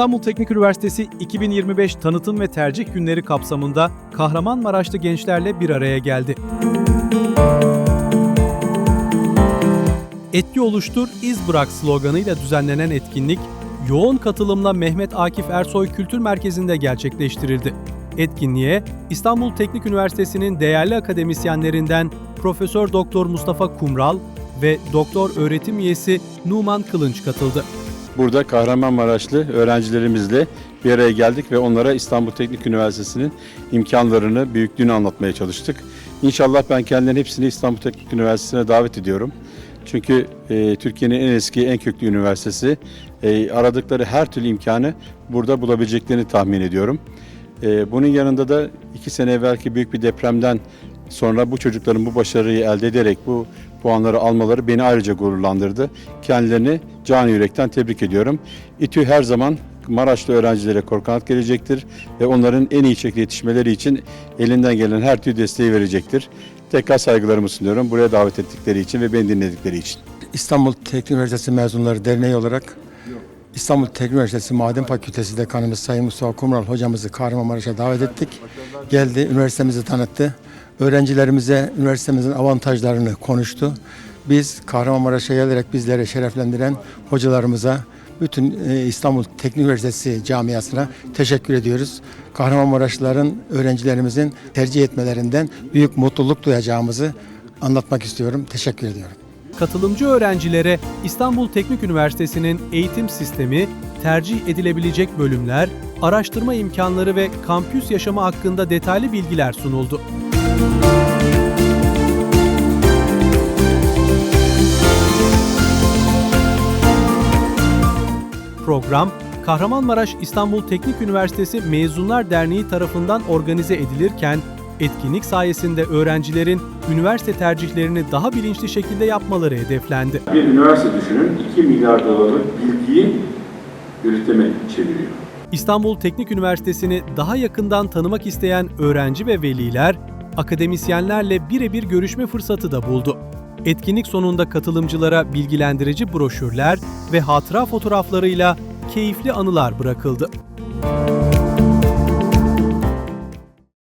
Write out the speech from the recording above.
İstanbul Teknik Üniversitesi 2025 Tanıtım ve Tercih Günleri kapsamında Kahramanmaraşlı gençlerle bir araya geldi. Etki oluştur, iz bırak sloganıyla düzenlenen etkinlik, yoğun katılımla Mehmet Akif Ersoy Kültür Merkezi'nde gerçekleştirildi. Etkinliğe İstanbul Teknik Üniversitesi'nin değerli akademisyenlerinden Profesör Doktor Mustafa Kumral ve Doktor öğretim üyesi Numan Kılınç katıldı. Burada Kahramanmaraşlı öğrencilerimizle bir araya geldik ve onlara İstanbul Teknik Üniversitesi'nin imkanlarını, büyüklüğünü anlatmaya çalıştık. İnşallah ben kendilerinin hepsini İstanbul Teknik Üniversitesi'ne davet ediyorum. Çünkü e, Türkiye'nin en eski, en köklü üniversitesi. E, aradıkları her türlü imkanı burada bulabileceklerini tahmin ediyorum. E, bunun yanında da iki sene evvelki büyük bir depremden sonra bu çocukların bu başarıyı elde ederek bu puanları almaları beni ayrıca gururlandırdı. Kendilerini can yürekten tebrik ediyorum. İTÜ her zaman Maraşlı öğrencilere korkanat gelecektir ve onların en iyi şekilde yetişmeleri için elinden gelen her türlü desteği verecektir. Tekrar saygılarımı sunuyorum buraya davet ettikleri için ve beni dinledikleri için. İstanbul Teknik Üniversitesi Mezunları Derneği olarak İstanbul Teknik Üniversitesi Maden Fakültesi Dekanımız Sayın Mustafa Kumral hocamızı Kahramanmaraş'a davet ettik. Geldi, üniversitemizi tanıttı. Öğrencilerimize üniversitemizin avantajlarını konuştu. Biz Kahramanmaraş'a gelerek bizleri şereflendiren hocalarımıza, bütün e, İstanbul Teknik Üniversitesi camiasına teşekkür ediyoruz. Kahramanmaraşlıların, öğrencilerimizin tercih etmelerinden büyük mutluluk duyacağımızı anlatmak istiyorum. Teşekkür ediyorum. Katılımcı öğrencilere İstanbul Teknik Üniversitesi'nin eğitim sistemi, tercih edilebilecek bölümler, araştırma imkanları ve kampüs yaşamı hakkında detaylı bilgiler sunuldu. Program, Kahramanmaraş İstanbul Teknik Üniversitesi Mezunlar Derneği tarafından organize edilirken, etkinlik sayesinde öğrencilerin üniversite tercihlerini daha bilinçli şekilde yapmaları hedeflendi. Bir üniversite düşünün 2 milyar dolarlık bilgiyi üretime çeviriyor. İstanbul Teknik Üniversitesi'ni daha yakından tanımak isteyen öğrenci ve veliler, akademisyenlerle birebir görüşme fırsatı da buldu. Etkinlik sonunda katılımcılara bilgilendirici broşürler ve hatıra fotoğraflarıyla keyifli anılar bırakıldı.